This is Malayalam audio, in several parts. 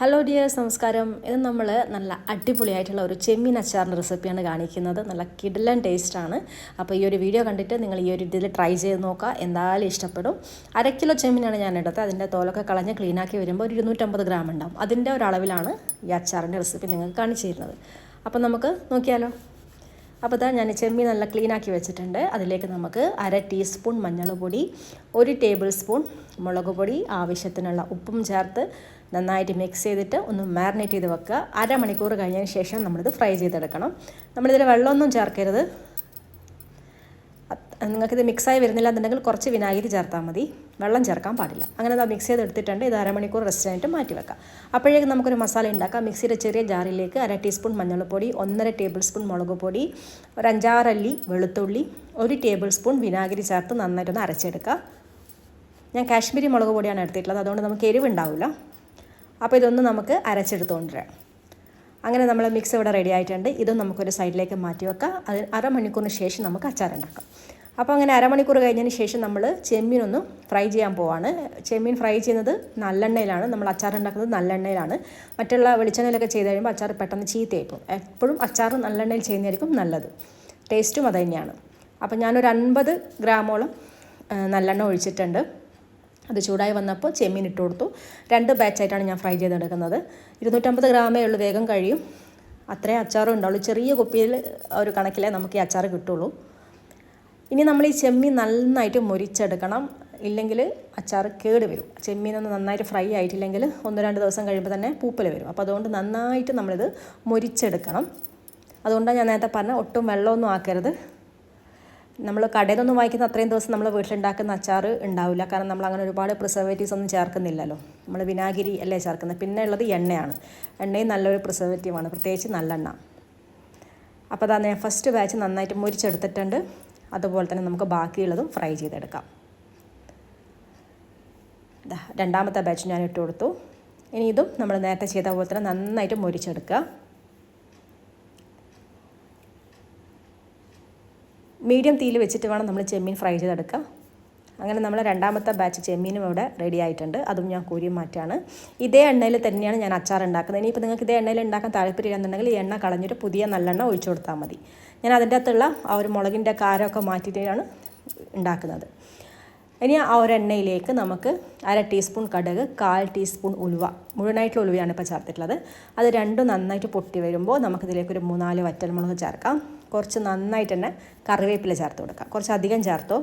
ഹലോ ഡിയേഴ്സ് നമസ്കാരം. ഇത് നമ്മൾ നല്ല അടിപൊളിയായിട്ടുള്ള ഒരു ചെമ്മീൻ അച്ചാറിന്റെ റെസിപ്പിയാണ് കാണിക്കുന്നത്. നല്ല കിഡലൻ ടേസ്റ്റാണ് അപ്പോൾ ഈ ഒരു വീഡിയോ കണ്ടിട്ട് നിങ്ങൾ ഈ ഒരു ഇതിൽ ട്രൈ ചെയ്ത് നോക്കുക. എന്തായാലും ഇഷ്ടപ്പെടും. അര കിലോ ചെമ്മീനാണ് ഞാൻ എടുത്തത് അതിന്റെ തോലൊക്കെ കളഞ്ഞ് ക്ലീനാക്കി വരുമ്പോൾ ഒരു ഇരുന്നൂറ്റമ്പത് ഗ്രാം ഉണ്ടാവും. അതിന്റെ ഒരളവിലാണ് ഈ അച്ചാറിന്റെ റെസിപ്പി നിങ്ങൾക്ക് കാണിച്ചു തരുന്നത്. അപ്പോൾ നമുക്ക് നോക്കിയാലോ. അപ്പോൾ ഇതാ ഞാൻ ചെമ്മി നല്ല ക്ലീനാക്കി വെച്ചിട്ടുണ്ട്. അതിലേക്ക് നമുക്ക് അര ടീസ്പൂൺ മഞ്ഞൾപ്പൊടി ഒരു ടേബിൾ സ്പൂൺ മുളക് പൊടി ആവശ്യത്തിനുള്ള ഉപ്പും ചേർത്ത് നന്നായിട്ട് മിക്സ് ചെയ്തിട്ട് ഒന്ന് മാരിനേറ്റ് ചെയ്ത് വെക്കുക. അരമണിക്കൂർ കഴിഞ്ഞതിന് ശേഷം നമ്മളിത് ഫ്രൈ ചെയ്തെടുക്കണം. നമ്മളിതിൽ വെള്ളമൊന്നും ചേർക്കരുത്. നിങ്ങൾക്കിത് മിക്സായി വരുന്നില്ല എന്നുണ്ടെങ്കിൽ കുറച്ച് വിനാഗിരി ചേർത്താൽ മതി. വെള്ളം ചേർക്കാൻ പാടില്ല. അങ്ങനെ അത് മിക്സ് ചെയ്ത് എടുത്തിട്ടുണ്ട് ഇത് അരമണിക്കൂർ റെസ്റ്റ് ആയിട്ട് മാറ്റി വെക്കാം അപ്പോഴേക്കും നമുക്കൊരു മസാല ഉണ്ടാക്കാം. മിക്സിയുടെ ചെറിയ ജാറിലേക്ക് അര ടീസ്പൂൺ മഞ്ഞൾപ്പൊടി ഒന്നര ടേബിൾ സ്പൂൺ മുളക് പൊടി ഒരു അഞ്ചാറല്ലി വെളുത്തുള്ളി ഒരു ടേബിൾ സ്പൂൺ വിനാഗിരി ചേർത്ത് നന്നായിട്ടൊന്ന് അരച്ചെടുക്കുക ഞാൻ കാശ്മീരി മുളക് പൊടിയാണ് എടുത്തിട്ടുള്ളത്. അതുകൊണ്ട് നമുക്ക് എരിവുണ്ടാവില്ല അപ്പോൾ ഇതൊന്ന് നമുക്ക് അരച്ചെടുത്തുകൊണ്ടുവരാം അങ്ങനെ നമ്മൾ മിക്സ് ഇവിടെ റെഡി ആയിട്ടുണ്ട്. ഇതും നമുക്കൊരു സൈഡിലേക്ക് മാറ്റി വെക്കാം അത് അരമണിക്കൂറിന് ശേഷം നമുക്ക് അച്ചാറുണ്ടാക്കാം. അപ്പോൾ അങ്ങനെ അരമണിക്കൂർ കഴിഞ്ഞതിന് ശേഷം നമ്മൾ ചെമ്മീനൊന്ന് ഫ്രൈ ചെയ്യാൻ പോവാണ്. ചെമ്മീൻ ഫ്രൈ ചെയ്യുന്നത് നല്ലെണ്ണയിലാണ്. നമ്മൾ അച്ചാർ ഉണ്ടാക്കുന്നത് നല്ലെണ്ണയിലാണ്. മറ്റുള്ള വെളിച്ചെണ്ണയിലൊക്കെ ചെയ്ത് കഴിയുമ്പോൾ അച്ചാർ പെട്ടെന്ന് ചീത്തയായിപ്പോൾ എപ്പോഴും അച്ചാർ നല്ലെണ്ണയിൽ ചെയ്യുന്നതായിരിക്കും നല്ലത്. ടേസ്റ്റും അത് തന്നെയാണ്. അപ്പോൾ ഞാനൊരു അൻപത് ഗ്രാമോളം നല്ലെണ്ണ ഒഴിച്ചിട്ടുണ്ട്. അത് ചൂടായി വന്നപ്പോൾ ചെമ്മീൻ ഇട്ട് കൊടുത്തു. രണ്ട് ബാച്ചായിട്ടാണ് ഞാൻ ഫ്രൈ ചെയ്തെടുക്കുന്നത്. ഇരുന്നൂറ്റമ്പത് ഗ്രാമേ ഉള്ളൂ വേഗം കഴിയും. അത്രയും അച്ചാറും ഉണ്ടാവുള്ളൂ. ചെറിയ കുപ്പിയിൽ ഒരു കണക്കിലേ നമുക്ക് ഈ അച്ചാർ കിട്ടുള്ളൂ. ഇനി നമ്മൾ ഈ ചെമ്മീൻ നന്നായിട്ട് മുരിച്ചെടുക്കണം. ഇല്ലെങ്കിൽ അച്ചാർ കേട് വരും. ചെമ്മീനൊന്ന് നന്നായിട്ട് ഫ്രൈ ആയിട്ടില്ലെങ്കിൽ ഒന്ന് രണ്ട് ദിവസം കഴിയുമ്പോൾ തന്നെ പൂപ്പൽ വരും. അപ്പോൾ അതുകൊണ്ട് നന്നായിട്ട് നമ്മളിത് മുരിച്ചെടുക്കണം. അതുകൊണ്ടാണ് ഞാൻ നേരത്തെ പറഞ്ഞ ഒട്ടും വെള്ളമൊന്നും ആക്കരുത്. നമ്മൾ കടയിൽ നിന്നും വാങ്ങിക്കുന്ന അത്രയും ദിവസം നമ്മൾ വീട്ടിലുണ്ടാക്കുന്ന അച്ചാർ ഉണ്ടാവില്ല. കാരണം നമ്മൾ അങ്ങനെ ഒരുപാട് പ്രിസർവേറ്റീവ്സ് ഒന്നും ചേർക്കുന്നില്ലല്ലോ. നമ്മൾ വിനാഗിരി അല്ലേ ചേർക്കുന്നത്. പിന്നെ ഉള്ളത് എണ്ണയാണ്. എണ്ണയും നല്ലൊരു പ്രിസർവേറ്റീവാണ് പ്രത്യേകിച്ച് നല്ലെണ്ണ. അപ്പോൾ അതാണ് ഞാൻ ഫസ്റ്റ് ബാച്ച് നന്നായിട്ട് മുരിച്ചെടുത്തിട്ടുണ്ട്. അതുപോലെ തന്നെ നമുക്ക് ബാക്കിയുള്ളതും ഫ്രൈ ചെയ്തെടുക്കാം. രണ്ടാമത്തെ ബാച്ച് ഞാൻ ഇട്ട് കൊടുത്തു. ഇനി ഇതും നമ്മൾ നേരത്തെ ചെയ്ത പോലെ തന്നെ നന്നായിട്ട് മുരിച്ചെടുക്കുക. മീഡിയം തീയിൽ വെച്ചിട്ട് വേണം നമ്മൾ ചെമ്മീൻ ഫ്രൈ ചെയ്തെടുക്കുക അങ്ങനെ നമ്മൾ രണ്ടാമത്തെ ബാച്ച് ചെമ്മീനും ഇവിടെ റെഡി ആയിട്ടുണ്ട്. അതും ഞാൻ കോരി മാറ്റാണ്. ഇതേ എണ്ണയിൽ തന്നെയാണ് ഞാൻ അച്ചാർ ഉണ്ടാക്കുന്നത്. ഇനിയിപ്പോൾ നിങ്ങൾക്ക് ഇതേ എണ്ണയിൽ ഉണ്ടാക്കാൻ താല്പര്യമില്ലെന്നുണ്ടെങ്കിൽ ഈ എണ്ണ കളഞ്ഞിട്ട് പുതിയ നല്ലെണ്ണ ഒഴിച്ചു കൊടുത്താൽ മതി. ഞാൻ അതിന്റെ അകത്തുള്ള ആ ഒരു മുളകിന്റെ കാരമൊക്കെ മാറ്റിയിട്ടാണ് ഉണ്ടാക്കുന്നത്. ഇനി ആ ഒരു എണ്ണയിലേക്ക് നമുക്ക് അര ടീസ്പൂൺ കടുക് കാൽ ടീസ്പൂൺ ഉലുവ മുഴുവനായിട്ടുള്ള ഉലുവയാണ് ഇപ്പോൾ ചേർത്തിട്ടുള്ളത്. അത് രണ്ടും നന്നായിട്ട് പൊട്ടി വരുമ്പോൾ നമുക്കിതിലേക്ക് ഒരു മൂന്നാൽ വറ്റൽമുളക് ചേർക്കാം. കുറച്ച് നന്നായിട്ട് തന്നെ കറിവേപ്പില ചേർത്ത് കൊടുക്കാം. കുറച്ച് അധികം ചേർത്തോ?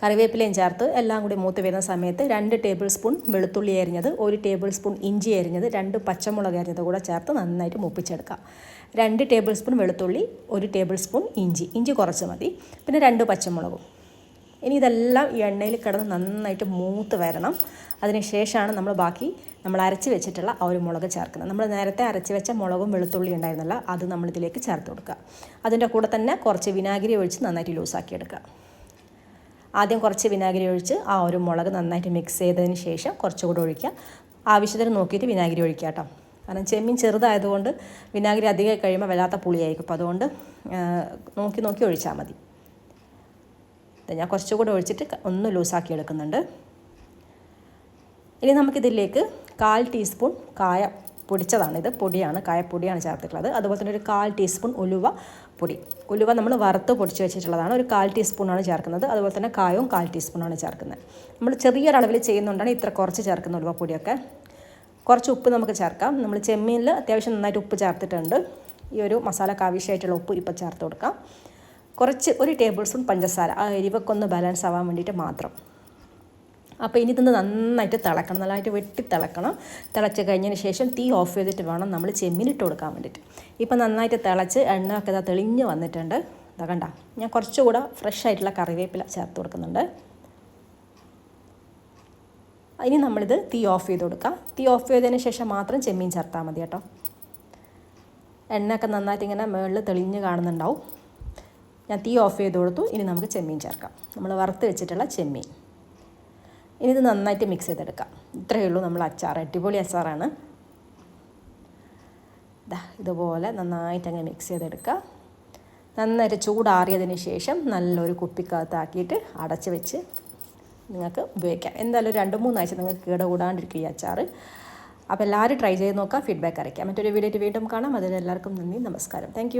കറിവേപ്പിലയും ചേർത്ത് എല്ലാം കൂടി മൂത്ത് വരുന്ന സമയത്ത് രണ്ട് ടേബിൾ സ്പൂൺ വെളുത്തുള്ളി അരിഞ്ഞത് ഒരു ടേബിൾ സ്പൂൺ ഇഞ്ചി അരിഞ്ഞത് രണ്ട് പച്ചമുളക് അരിഞ്ഞത് കൂടെ ചേർത്ത് നന്നായിട്ട് മൂപ്പിച്ചെടുക്കാം. രണ്ട് ടേബിൾ സ്പൂൺ വെളുത്തുള്ളി ഒരു ടേബിൾ സ്പൂൺ ഇഞ്ചി. ഇഞ്ചി കുറച്ച് മതി. പിന്നെ രണ്ട് പച്ചമുളകും. ഇനി ഇതെല്ലാം ഈ എണ്ണയിൽ കിടന്ന് നന്നായിട്ട് മൂത്ത് വരണം. അതിന് ശേഷമാണ് നമ്മൾ ബാക്കി നമ്മൾ അരച്ച് വെച്ചിട്ടുള്ള ആ ഒരു മുളക് ചേർക്കുന്നത്. നമ്മൾ നേരത്തെ അരച്ച് വെച്ച മുളകും വെളുത്തുള്ളി ഉണ്ടായിരുന്നില്ല അത് നമ്മളിതിലേക്ക് ചേർത്ത് കൊടുക്കുക. അതിന്റെ കൂടെ തന്നെ കുറച്ച് വിനാഗിരി ഒഴിച്ച് നന്നായിട്ട് ലൂസാക്കി എടുക്കുക. ആദ്യം കുറച്ച് വിനാഗിരി ഒഴിച്ച് ആ ഒരു മുളക് നന്നായിട്ട് മിക്സ് ചെയ്തതിന് ശേഷം കുറച്ചുകൂടി ഒഴിക്കുക ആവശ്യത്തിന് നോക്കിയിട്ട് വിനാഗിരി ഒഴിക്കുക കേട്ടോ. കാരണം ചെമ്മീൻ ചെറുതായതുകൊണ്ട് വിനാഗിരി അധികം കഴിയുമ്പോൾ വല്ലാത്ത പുളിയായിരിക്കും. അപ്പോൾ അതുകൊണ്ട് നോക്കി നോക്കി ഒഴിച്ചാൽ മതി. ഞാൻ കുറച്ചുകൂടെ ഒഴിച്ചിട്ട് ഒന്ന് ലൂസാക്കി എടുക്കുന്നുണ്ട്. ഇനി നമുക്കിതിലേക്ക് കാൽ ടീസ്പൂൺ കായ പൊടിച്ചതാണ് ഇത് പൊടിയാണ് കായപ്പൊടിയാണ് ചേർത്തിട്ടുള്ളത്. അതുപോലെ തന്നെ ഒരു കാൽ ടീസ്പൂൺ ഉലുവ പൊടി. ഉലുവ നമ്മൾ വറുത്ത് പൊടിച്ച് വെച്ചിട്ടുള്ളതാണ്. ഒരു കാൽ ടീസ്പൂണാണ് ചേർക്കുന്നത്. അതുപോലെ തന്നെ കായവും കാൽ ടീസ്പൂണാണ് ചേർക്കുന്നത്. നമ്മൾ ചെറിയൊരളവിൽ ചെയ്യുന്നുണ്ടാണ് ഇത്ര കുറച്ച് ചേർക്കുന്ന ഉലുവ പൊടിയൊക്കെ. കുറച്ച് ഉപ്പ് നമുക്ക് ചേർക്കാം. നമ്മൾ ചെമ്മീനിൽ അത്യാവശ്യം നന്നായിട്ട് ഉപ്പ് ചേർത്തിട്ടുണ്ട്. ഈ ഒരു മസാലക്ക് ആവശ്യമായിട്ടുള്ള ഉപ്പ് ഇപ്പോൾ ചേർത്ത് കൊടുക്കാം. കുറച്ച് ഒരു ടേബിൾ സ്പൂൺ പഞ്ചസാര. ആ എരിവൊക്കെ ഒന്ന് ബാലൻസ് ആവാൻ വേണ്ടിയിട്ട് മാത്രം. അപ്പോൾ ഇനി ഇതൊന്ന് നന്നായിട്ട് തിളക്കണം. നന്നായിട്ട് വെട്ടി തിളക്കണം. തിളച്ച് കഴിഞ്ഞതിന് ശേഷം തീ ഓഫ് ചെയ്തിട്ട് വേണം നമ്മൾ ചെമ്മീനിട്ട് കൊടുക്കാൻ വേണ്ടിയിട്ട്. ഇപ്പോൾ നന്നായിട്ട് തിളച്ച് എണ്ണ ഒക്കെ ഇതാ തെളിഞ്ഞ് വന്നിട്ടുണ്ട്. ഇതാ കണ്ട ഞാൻ കുറച്ചുകൂടെ ഫ്രഷ് ആയിട്ടുള്ള കറിവേപ്പില ചേർത്ത് കൊടുക്കുന്നുണ്ട്. ഇനി നമ്മളിത് തീ ഓഫ് ചെയ്ത് കൊടുക്കാം. തീ ഓഫ് ചെയ്തതിന് ശേഷം മാത്രം ചെമ്മീൻ ചേർത്താൽ മതി കേട്ടോ. എണ്ണയൊക്കെ നന്നായിട്ട് ഇങ്ങനെ മുകളിൽ തെളിഞ്ഞ് കാണുന്നുണ്ടാവും. ഞാൻ തീ ഓഫ് ചെയ്ത് കൊടുത്തു. ഇനി നമുക്ക് ചെമ്മീൻ ചേർക്കാം. നമ്മൾ വറുത്ത് വെച്ചിട്ടുള്ള ചെമ്മീൻ. ഇനി ഇത് നന്നായിട്ട് മിക്സ് ചെയ്തെടുക്കാം. ഇത്രയേ ഉള്ളൂ നമ്മൾ അച്ചാർ അടിപൊളി അച്ചാറാണ്. ഇതാ ഇതുപോലെ നന്നായിട്ട് അങ്ങ് മിക്സ് ചെയ്തെടുക്കുക. നന്നായിട്ട് ചൂടാറിയതിന് ശേഷം നല്ലൊരു കുപ്പിക്കകത്താക്കിയിട്ട് അടച്ച് വെച്ച് നിങ്ങൾക്ക് ഉപയോഗിക്കാം. എന്തായാലും രണ്ട് മൂന്നാഴ്ച നിങ്ങൾക്ക് കേടുകൂടാണ്ടിരിക്കും ഈ അച്ചാർ അപ്പോൾ എല്ലാവരും ട്രൈ ചെയ്ത് നോക്കുക. ഫീഡ്ബാക്ക് അറിയിക്കാം മറ്റൊരു വീഡിയോ വീണ്ടും കാണാം. അതിൽ എല്ലാവർക്കും നന്ദി. നമസ്കാരം. താങ്ക്